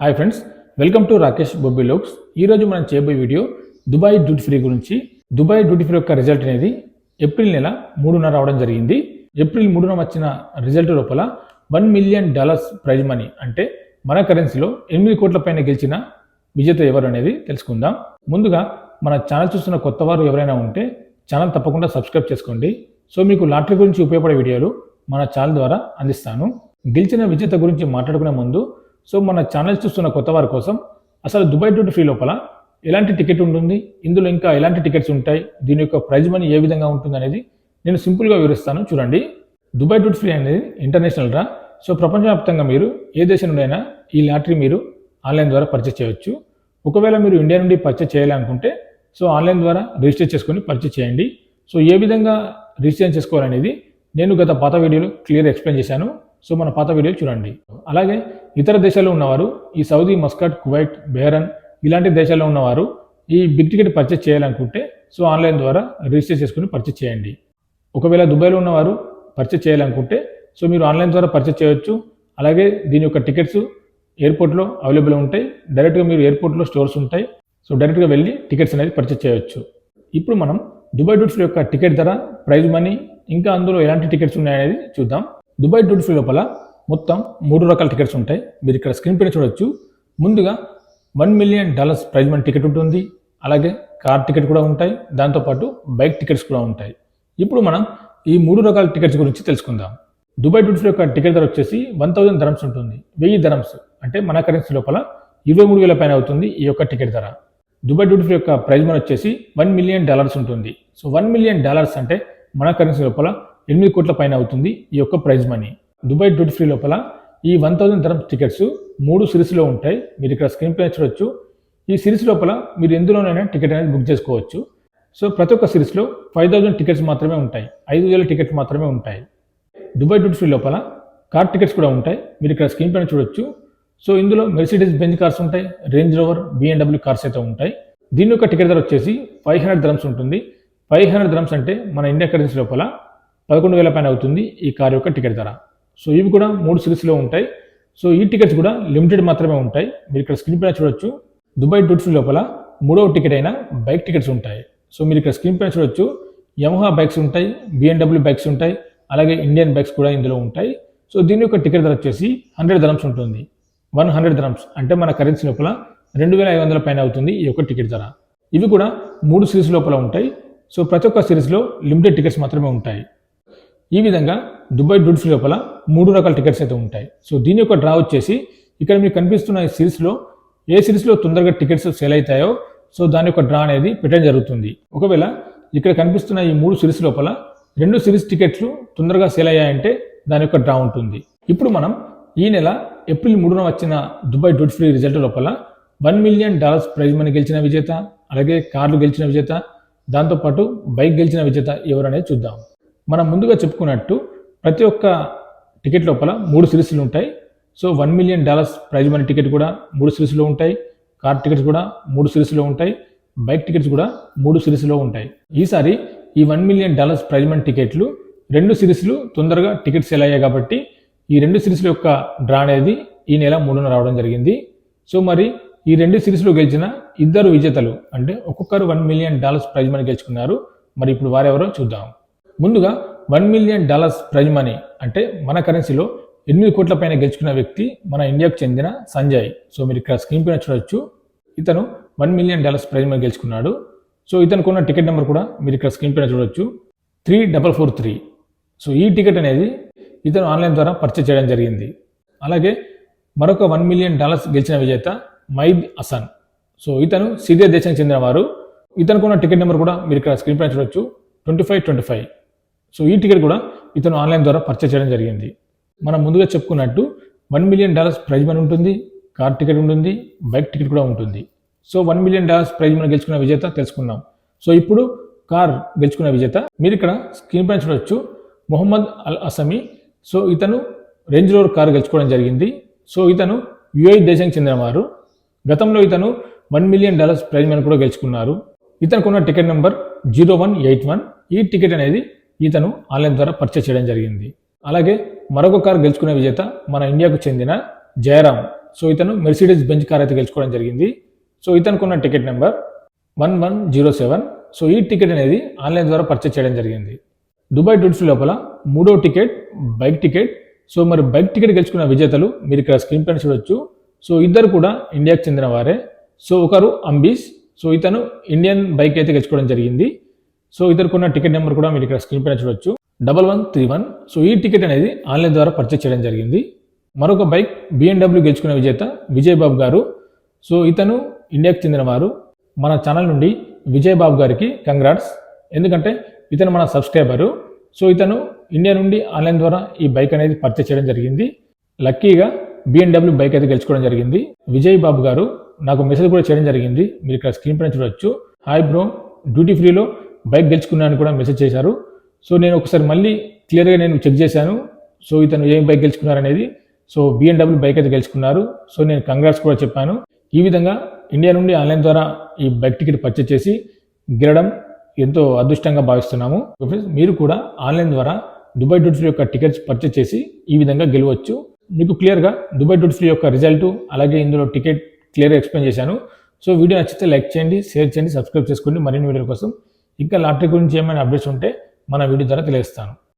Hi friends welcome to Rakesh Bobby vlogs ఈరోజు మనం చేయబోయే వీడియో దుబాయ్ డ్యూటీ ఫ్రీ గురించి. దుబాయ్ డ్యూటీ ఫ్రీ యొక్క రిజల్ట్ అనేది ఏప్రిల్ నెల మూడున రావడం జరిగింది. ఏప్రిల్ మూడున వచ్చిన రిజల్ట్ లోపల one million dollars prize money అంటే మన కరెన్సీలో ఎనిమిది కోట్ల పైన గెలిచిన విజేత ఎవరు అనేది తెలుసుకుందాం. ముందుగా మన ఛానల్ చూస్తున్న కొత్త వారు ఎవరైనా ఉంటే ఛానల్ తప్పకుండా సబ్స్క్రైబ్ చేసుకోండి. సో మీకు లాటరీ గురించి ఉపయోగపడే వీడియోలు మన ఛానల్ ద్వారా అందిస్తాను. గెలిచిన విజేత గురించి మాట్లాడుకునే ముందు సో మన ఛానల్ చూస్తున్న కొత్త వారి కోసం అసలు దుబాయ్ డ్యూటీ ఫ్రీ లోపల ఎలాంటి టికెట్ ఉంటుంది? ఇందులో ఇంకా ఎలాంటి టికెట్స్ ఉంటాయి? దీని యొక్క ప్రైజ్ మనీ ఏ విధంగా ఉంటుంది అనేది నేను సింపుల్గా వివరిస్తాను. చూడండి. దుబాయ్ డ్యూటీ ఫ్రీ అనేది ఇంటర్నేషనల్ డ్రా సో ప్రపంచవ్యాప్తంగా మీరు ఏ దేశం నుండైనా ఈ లాటరీ మీరు ఆన్లైన్ ద్వారా పర్చేస్ చేయవచ్చు ఒకవేళ మీరు ఇండియా నుండి పర్చేస్ చేయాలనుకుంటే సో ఆన్లైన్ ద్వారా రిజిస్టర్ చేసుకొని పర్చేస్ చేయండి. సో ఏ విధంగా రిజిస్టర్ చేసుకోవాలనేది నేను గత పాత వీడియోలో క్లియర్ ఎక్స్ప్లెయిన్ చేశాను. సో మన పాత వీడియోలు చూడండి. అలాగే ఇతర దేశాల్లో ఉన్నవారు ఈ సౌదీ మస్కట్ కువైట్ బెహరన్ ఇలాంటి దేశాల్లో ఉన్నవారు ఈ బిగ్ టికెట్ పర్చేస్ చేయాలనుకుంటే సో ఆన్లైన్ ద్వారా రిజిస్టర్ చేసుకుని పర్చేస్ చేయండి. ఒకవేళ దుబాయ్లో ఉన్నవారు పర్చేస్ చేయాలనుకుంటే సో మీరు ఆన్లైన్ ద్వారా పర్చేస్ చేయొచ్చు. అలాగే దీని యొక్క టికెట్స్ ఎయిర్పోర్ట్లో అవైలబుల్ ఉంటాయి. డైరెక్ట్గా మీరు ఎయిర్పోర్ట్లో స్టోర్స్ ఉంటాయి. సో డైరెక్ట్గా వెళ్ళి టికెట్స్ అనేది పర్చేస్ చేయొచ్చు. ఇప్పుడు మనం దుబాయ్ డూట్స్ ఫ్రీ యొక్క టికెట్ ధర ప్రైజ్ మనీ ఇంకా అందులో ఎలాంటి టికెట్స్ ఉన్నాయనేది చూద్దాం. దుబాయ్ డూట్స్ ఫ్రీ లోపల మొత్తం మూడు రకాల టికెట్స్ ఉంటాయి. మీరు ఇక్కడ స్క్రీన్ పైన చూడొచ్చు. ముందుగా one million dollars prize money ticket ఉంటుంది. అలాగే కార్ టికెట్ కూడా ఉంటాయి. దాంతోపాటు బైక్ టికెట్స్ కూడా ఉంటాయి. ఇప్పుడు మనం ఈ మూడు రకాల టికెట్స్ గురించి తెలుసుకుందాం. దుబాయ్ డ్యూటీ యొక్క టికెట్ ధర వచ్చేసి వన్ థౌసండ్ ధరమ్స్ ఉంటుంది. వెయ్యి ధరమ్స్ అంటే మన కరెన్సీ లోపల ఇరవై మూడు వేల పైన అవుతుంది ఈ యొక్క టికెట్ ధర. దుబాయ్ డ్యూటీ ఫ్రీ యొక్క ప్రైజ్ మనీ వచ్చేసి వన్ మిలియన్ డాలర్స్ ఉంటుంది. సో వన్ మిలియన్ డాలర్స్ అంటే మన కరెన్సీ లోపల ఎనిమిది కోట్ల పైన అవుతుంది ఈ యొక్క prize money. Dubai duty free లోపల ఈ వన్ థౌజండ్ ధరమ్స్ టికెట్స్ మూడు సిరీస్లో ఉంటాయి. మీరు ఇక్కడ స్క్రీన్ పైన చూడొచ్చు. ఈ సిరీస్ లోపల మీరు ఎందులోనైనా టికెట్ అనేది బుక్ చేసుకోవచ్చు. సో ప్రతి ఒక్క సిరీస్లో ఫైవ్ థౌజండ్ టికెట్స్ మాత్రమే ఉంటాయి. ఐదు వేల టికెట్స్ మాత్రమే ఉంటాయి. దుబాయ్ డ్యూటీ ఫ్రీ లోపల కార్ టికెట్స్ కూడా ఉంటాయి. మీరు ఇక్కడ స్క్రీన్ పైన చూడొచ్చు. సో ఇందులో మెర్సిడీస్ బెంజ్ కార్స్ ఉంటాయి. రేంజ్ రోవర్ బిఎండబ్ల్యూ కార్స్ అయితే ఉంటాయి. దీని యొక్క టికెట్ ధర వచ్చేసి ఫైవ్ హండ్రెడ్ ద్రమ్స్ ఉంటుంది. ఫైవ్ హండ్రెడ్ ద్రమ్స్ అంటే మన ఇండియా కరెన్సీ లోపల పదకొండు వేల పైన అవుతుంది ఈ కార్ యొక్క టికెట్ ధర. సో ఇవి కూడా మూడు సిరీస్లో ఉంటాయి. సో ఈ టికెట్స్ కూడా లిమిటెడ్ మాత్రమే ఉంటాయి. మీరు ఇక్కడ స్క్రీన్ పైన చూడొచ్చు. దుబాయ్ డ్యూటీ ఫ్రీ లోపల మూడవ టికెట్ అయిన బైక్ టికెట్స్ ఉంటాయి. సో మీరు ఇక్కడ స్క్రీన్ పైన చూడొచ్చు. యమహా బైక్స్ ఉంటాయి బిఎన్డబ్ల్యూ బైక్స్ ఉంటాయి అలాగే ఇండియన్ బైక్స్ కూడా ఇందులో ఉంటాయి. సో దీని యొక్క టికెట్ ధర వచ్చేసి హండ్రెడ్ ధరమ్స్ ఉంటుంది. వన్ హండ్రెడ్ ధరమ్స్ అంటే మన కరెన్సీ లోపల రెండు వేల ఐదు వందల పైన అవుతుంది ఈ యొక్క టికెట్ ధర. ఇవి కూడా మూడు సిరీస్ లోపల ఉంటాయి. సో ప్రతి ఒక్క సిరీస్లో లిమిటెడ్ టికెట్స్ మాత్రమే ఉంటాయి. ఈ విధంగా దుబాయ్ డ్యూటీ ఫ్రీ లోపల మూడు రకాల టికెట్స్ అయితే ఉంటాయి. సో దీని యొక్క డ్రా వచ్చేసి ఇక్కడ మీకు కనిపిస్తున్న ఈ సిరీస్లో ఏ సిరీస్లో తొందరగా టికెట్స్ సేల్ అవుతాయో సో దాని యొక్క డ్రా అనేది పెట్టడం జరుగుతుంది. ఒకవేళ ఇక్కడ కనిపిస్తున్న ఈ మూడు సిరీస్ లోపల రెండు సిరీస్ టికెట్లు తొందరగా సేల్ అయ్యాయంటే దాని యొక్క డ్రా ఉంటుంది. ఇప్పుడు మనం ఈ నెల ఏప్రిల్ మూడున వచ్చిన దుబాయ్ డ్యూటీ ఫ్రీ రిజల్ట్ లోపల one million dollars prize money గెలిచిన విజేత అలాగే కార్లు గెలిచిన విజేత దాంతోపాటు బైక్ గెలిచిన విజేత ఎవరనేది చూద్దాం. మనం ముందుగా చెప్పుకున్నట్టు ప్రతి ఒక్క టికెట్ లోపల మూడు సిరీస్లు ఉంటాయి. So one million dollars prize money ticket కూడా మూడు సిరీస్లో ఉంటాయి. కార్ టికెట్స్ కూడా మూడు సిరీస్లో ఉంటాయి. బైక్ టికెట్స్ కూడా మూడు సిరీస్లో ఉంటాయి. ఈసారి ఈ one million dollars prize money టికెట్లు రెండు సిరీస్లు తొందరగా టికెట్స్ సేల్ అయ్యాయి కాబట్టి ఈ రెండు సిరీస్ల యొక్క డ్రా అనేది ఈ నెల మూడున రావడం జరిగింది. సో మరి ఈ రెండు సిరీస్లో గెలిచిన ఇద్దరు విజేతలు అంటే ఒక్కొక్కరు one million dollars prize money గెలుచుకున్నారు. మరి ఇప్పుడు వారెవరో చూద్దాం. ముందుగా one million dollars prize money అంటే మన కరెన్సీలో ఎనిమిది కోట్ల పైన గెలుచుకున్న వ్యక్తి మన ఇండియాకు చెందిన సంజయ్. సో మీరు ఇక్కడ స్క్రీన్ పైన చూడొచ్చు. ఇతను one million dollars prize money గెలుచుకున్నాడు. సో ఇతను కొన్న టికెట్ నెంబర్ కూడా మీరు ఇక్కడ స్క్రీన్ పైన చూడొచ్చు. Three double four three. So ఈ టికెట్ అనేది ఇతను ఆన్లైన్ ద్వారా పర్చేజ్ చేయడం జరిగింది. అలాగే మరొక వన్ మిలియన్ డాలర్స్ గెలిచిన విజేత మైద్ అసన్ సో ఇతను సిరియా దేశానికి చెందినవారు. ఇతనుకున్న టికెట్ నెంబర్ కూడా మీరు ఇక్కడ స్క్రీన్ పైన చూడొచ్చు. Twenty five twenty five. So ఈ టికెట్ కూడా ఇతను ఆన్లైన్ ద్వారా పర్చేస్ చేయడం జరిగింది. మనం ముందుగా చెప్పుకున్నట్టు one million dollars prize money ఉంటుంది కార్ టికెట్ ఉంటుంది బైక్ టికెట్ కూడా ఉంటుంది. So one million dollars prize money గెలుచుకున్న విజేత తెలుసుకున్నాం సో ఇప్పుడు కార్ గెలుచుకున్న విజేత మీరు ఇక్కడ స్క్రీన్ పైన చూడొచ్చు. మొహమ్మద్ అల్ అసమి సో ఇతను రేంజ్ రోవర్ కారు గెలుచుకోవడం జరిగింది. సో ఇతను యుఐ దేశానికి చెందినవారు. గతంలో ఇతను one million dollars prize money కూడా గెలుచుకున్నారు. ఇతనుకున్న ticket number zero one eight one ఈ టికెట్ అనేది ఇతను ఆన్లైన్ ద్వారా పర్చేస్ చేయడం జరిగింది. అలాగే మరొక కారు గెలుచుకునే విజేత మన ఇండియాకు చెందిన జయరామ్. సో ఇతను మెర్సిడీస్ బెంచ్ కార్ అయితే గెలుచుకోవడం జరిగింది. సో ఇతనికి ఉన్న ticket number one one zero seven so ఈ టికెట్ అనేది ఆన్లైన్ ద్వారా పర్చేస్ చేయడం జరిగింది. దుబాయ్ టూర్స్ లోపల మూడో టికెట్ బైక్ టికెట్ సో మరి బైక్ టికెట్ గెలుచుకున్న విజేతలు మీరు ఇక్కడ స్క్రీన్ పైన చూడొచ్చు. సో ఇద్దరు కూడా ఇండియాకి చెందిన వారే. సో ఒకరు అంబీస్. సో ఇతను ఇండియన్ బైక్ అయితే గెలుచుకోవడం జరిగింది. సో ఇద్దరుకున్న టికెట్ నెంబర్ కూడా మీరు ఇక్కడ స్క్రీన్ పైన చూడొచ్చు. Double one three one. So ఈ టికెట్ అనేది ఆన్లైన్ ద్వారా పర్చేస్ చేయడం జరిగింది. మరొక బైక్ బిఎండబ్ల్యూ గెలుచుకున్న విజేత విజయ్ బాబు గారు. సో ఇతను ఇండియాకు చెందినవారు మన ఛానల్ నుండి విజయ్ బాబు గారికి కంగ్రాట్స్. ఎందుకంటే ఇతను మన సబ్స్క్రైబరు. సో ఇతను ఇండియా నుండి ఆన్లైన్ ద్వారా ఈ బైక్ అనేది పర్చేస్ చేయడం జరిగింది. లక్కీగా బిఎండబ్ల్యూ బైక్ అయితే గెలుచుకోవడం జరిగింది. విజయ్ బాబు గారు నాకు మెసేజ్ కూడా చేయడం జరిగింది. మీరు ఇక్కడ స్క్రీన్ పైన చూడొచ్చు. హాయ్ బ్రో డ్యూటీ ఫ్రీలో బైక్ గెలుచుకున్నాను కూడా మెసేజ్ చేశారు. సో నేను ఒకసారి మళ్ళీ క్లియర్గా నేను చెక్ చేశాను. సో ఇతను ఏం బైక్ గెలుచుకున్నారు అనేది సో బిఎండబ్ల్యూ బైక్ అయితే గెలుచుకున్నారు. సో నేను కంగ్రాట్స్ కూడా చెప్పాను. ఈ విధంగా ఇండియా నుండి ఆన్లైన్ ద్వారా ఈ బైక్ టికెట్ పర్చేస్ చేసి గెలడం ఎంతో అదృష్టంగా భావిస్తున్నాము. ఫ్రెండ్స్, మీరు కూడా ఆన్లైన్ ద్వారా దుబాయ్ డూట్ ఫ్రీ యొక్క టికెట్స్ పర్చేస్ చేసి ఈ విధంగా గెలవచ్చు. మీకు క్లియర్గా దుబాయ్ డూట్ ఫ్రీ యొక్క రిజల్ట్ అలాగే ఇందులో టికెట్ క్లియర్గా ఎక్స్ప్లెయిన్ చేశాను. సో వీడియో నచ్చితే లైక్ చేయండి షేర్ చేయండి సబ్స్క్రైబ్ చేసుకోండి. మరిన్ని వీడియోల కోసం ఇంకా లాటరీ గురించి ఏమైనా అప్డేట్స్ ఉంటే మన వీడియో ద్వారా తెలియస్తాను